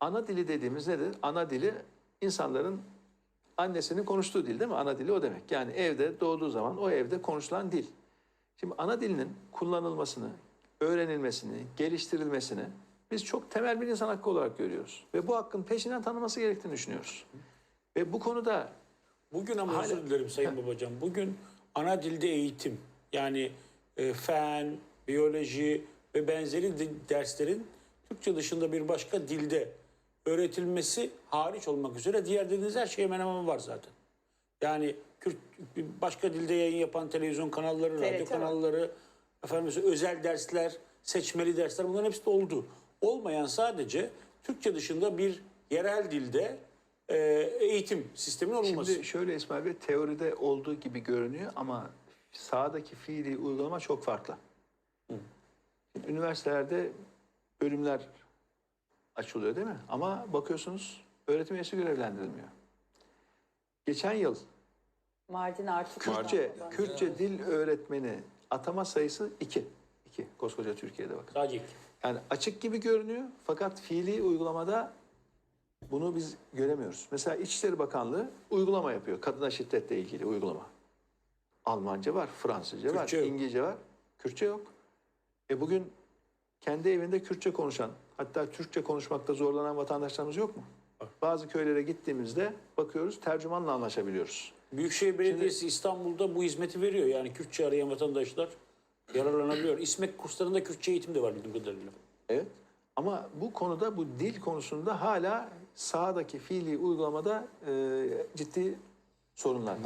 Ana dili dediğimiz nedir? Ana dili insanların annesinin konuştuğu dil değil mi? Ana dili o demek. Yani evde doğduğu zaman o evde konuşulan dil. Şimdi ana dilinin kullanılmasını, öğrenilmesini, geliştirilmesini biz çok temel bir insan hakkı olarak görüyoruz. Ve bu hakkın peşinden tanınması gerektiğini düşünüyoruz. Ve bu konuda Bugün ama Hala- özür dilerim Sayın Babacan. Bugün ana dilde eğitim yani e, fen, biyoloji ve benzeri derslerin Türkçe dışında bir başka dilde öğretilmesi hariç olmak üzere diğer dediğiniz her şey hemen hemen var zaten. Yani Kürt başka dilde yayın yapan televizyon kanalları, radyo TRT var. kanalları, efendim özel dersler, seçmeli dersler bunların hepsi de oldu. Olmayan sadece Türkçe dışında bir yerel dilde e, eğitim sisteminin olması. Şimdi şöyle İsmail Bey teoride olduğu gibi görünüyor ama sahadaki fiili uygulama çok farklı. Şimdi üniversitelerde bölümler açılıyor değil mi? Ama bakıyorsunuz öğretim üyesi görevlendirilmiyor. Geçen yıl Mardin artık. Kürtçe, Kürtçe dil öğretmeni atama sayısı iki. İki koskoca Türkiye'de bakın. Sadece iki. Yani açık gibi görünüyor fakat fiili uygulamada bunu biz göremiyoruz. Mesela İçişleri Bakanlığı uygulama yapıyor. Kadına şiddetle ilgili uygulama. Almanca var, Fransızca var, Kürtçe yok. İngilizce var. Kürtçe yok. E bugün kendi evinde Kürtçe konuşan, hatta Türkçe konuşmakta zorlanan vatandaşlarımız yok mu? Bazı köylere gittiğimizde bakıyoruz tercümanla anlaşabiliyoruz. Büyükşehir Belediyesi İstanbul'da bu hizmeti veriyor. Yani Kürtçe arayan vatandaşlar yararlanabiliyor. İSMEK kurslarında Kürtçe eğitim de var bildiğim kadarıyla. Evet. Ama bu konuda bu dil konusunda hala sahadaki fiili uygulamada e, ciddi sorunlar.